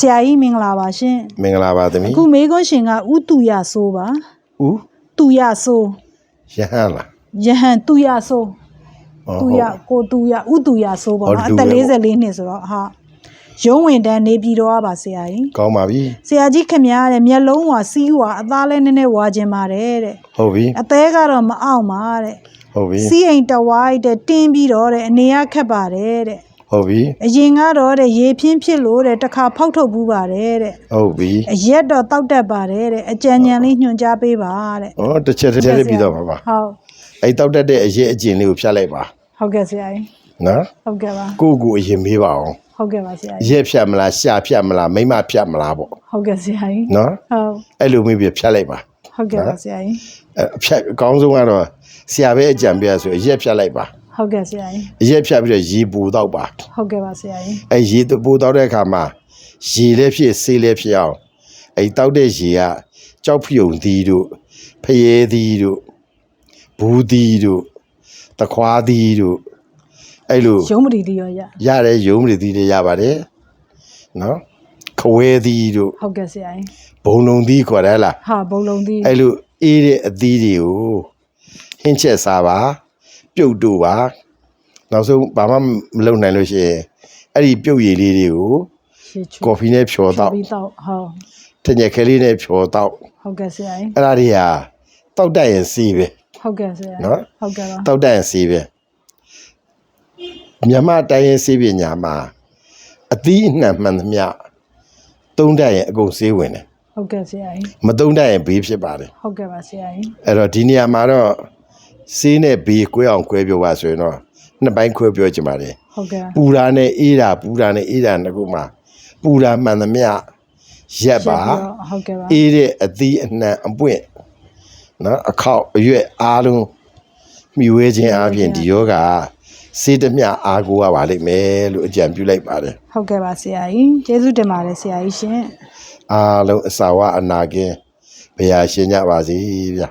ဆရာကြီးမင်္ဂလာပါရှင်မင်္ဂလာပါသမီးအခုမေခွန်းရှင်ကဥတုရဆိုးပါဦးတူရဆိုးရဟန်းလားယဟန်တူရဆိုးဟောတူရကိုတူရဥတူရဆိုးပါဟုတ်နော်တူအပဲသက်ပေါ့44နှစ်ဆိုတော့ဟာရုံးဝင်တန်းနေပြည်တော်ကပါဆရာကြီးကောင်းပါပြီဆရာကြီးခင်ဗျားတဲ့မျက်လုံးဝစီးဝါအသားလဲနည်းနည်းဝါခြင်းပါတယ်တဲ့ဟုတ်ပြီအသေးကတော့မအောင်ပါတဲ့ဟုတ်ပြီစီးအိမ်တဝိုက်တဲ့တင်းပြီးတော့တဲ့အနေရခက်ပါတယ်တဲ့ ဟုတ်ပြီအရင်ကတော့တဲ့ရေဖြင်းဖြစ်လို့တဲ့တစ်ခါဖောက်ထုတ်ဘူးပါတယ်တဲ့ဟုတ်ပြီအရက်တော့တောက်တတ်ပါတယ်တဲ့အကြံဉာဏ်လေးညွှန်ကြားပေးပါတဲ့ဟောတစ်ချက်တစ်ချက်လေးပြီးတော့ပါပါဟုတ်အဲ့တောက်တက်တဲ့အရေးအကျင့်လေးကိုဖြတ်လိုက်ပါဟုတ်ကဲ့ဆရာကြီးနော်ဟုတ်ကဲ့ပါကိုယ့်ကိုယ်အရင်မေးပါအောင်ဟုတ်ကဲ့ပါဆရာကြီးရက်ဖြတ်မလားရှာဖြတ်မလားမိမဖြတ်မလားပေါ့ဟုတ်ကဲ့ဆရာကြီးနော်ဟုတ်အဲ့လိုမေးပြီးဖြတ်လိုက်ပါဟုတ်ကဲ့ပါဆရာကြီးအဲ့အဖြတ်အကောင်းဆုံးကတော့ဆရာပဲအကြံပြဆိုအရက်ဖြတ်လိုက်ပါ ဟုတ်ကဲ့ဆရာကြီးအရက်ဖြတ်ပြီးတော့ရေပူတော့ပါဟုတ်ကဲ့ပါဆရာကြီးအဲ့ရေပူတော့တဲ့အခါမှာရေလည်းဖြစ်ဆေးလည်းဖြစ်အောင်အဲ့တောက်တဲ့ရေကကြောက်ဖြုံသီးတို့ဖျဲသီးတို့ဘူးသီးတို့တခွားသီးတို့အဲ့လိုရုံးမတီတီရောရရတဲ့ရုံးမတွေသီးတွေရပါတယ်နော်ခွဲသီးတို့ဟုတ်ကဲ့ဆရာကြီးဘုံလုံးသီးခေါ်တယ်လားဟာဘုံလုံးသီးအဲ့လိုအေးတဲ့အသီးတွေကိုဟင်းချက်စားပါ ပြုတ်တို့ပါနောက်ဆုံးဘာမှမလုပ်နိုင်လို့ရှိရင်အဲ့ဒီပြုတ်ရည်လေးတွေကိုရှေ့ချူကော်ဖီနဲ့ဖြော်တော့ပြီးတော့ဟုတ်တညက်ခဲလေးနဲ့ဖြော်တော့ဟုတ်ကဲ့ဆရာကြီးအဲ့ဒါတွေဟာတောက်တတ်ရင်စီးပဲဟုတ်ကဲ့ဆရာကြီးနော်ဟုတ်ကဲ့ပါတောက်တတ်ရင်စီးပဲမြန်မာတိုင်းရင်စီးပညာမှာအသီးအနှံမှန်သမျှသုံးတတ်ရင်အကုန်စေးဝင်တယ်ဟုတ်ကဲ့ဆရာကြီးမသုံးတတ်ရင်ဘေးဖြစ်ပါတယ်ဟုတ်ကဲ့ပါဆရာကြီးအဲ့တော့ဒီနေရာမှာတော့ စေးနဲ့ဘေးကွဲအောင်ကွဲပြောပါဆိုရင်တော့နှစ်ပိုင်းခွဲပြောချင်ပါတယ်ဟုတ်ကဲ့ပူတာနဲ့အေးတာပူတာနဲ့အေးတာနှစ်ခုမှာပူတာမှန်သမျှရက်ပါဟုတ်ကဲ့ပါအေးတဲ့အသီးအနှံအပွင့်နော်အခောက်အရွက်အားလုံးမြှဝဲခြင်းအပြင်ဒီယောဂစေးသမျှအားကိုရပါလိမ့်မယ်လို့အကြံပြုလိုက်ပါတယ်ဟုတ်ကဲ့ပါဆရာကြီးကျေးဇူးတင်ပါတယ်ဆရာကြီးရှင်အားလုံးအစာဝအနာကင်းဘုရားရှင်ကြပါစေဗျာ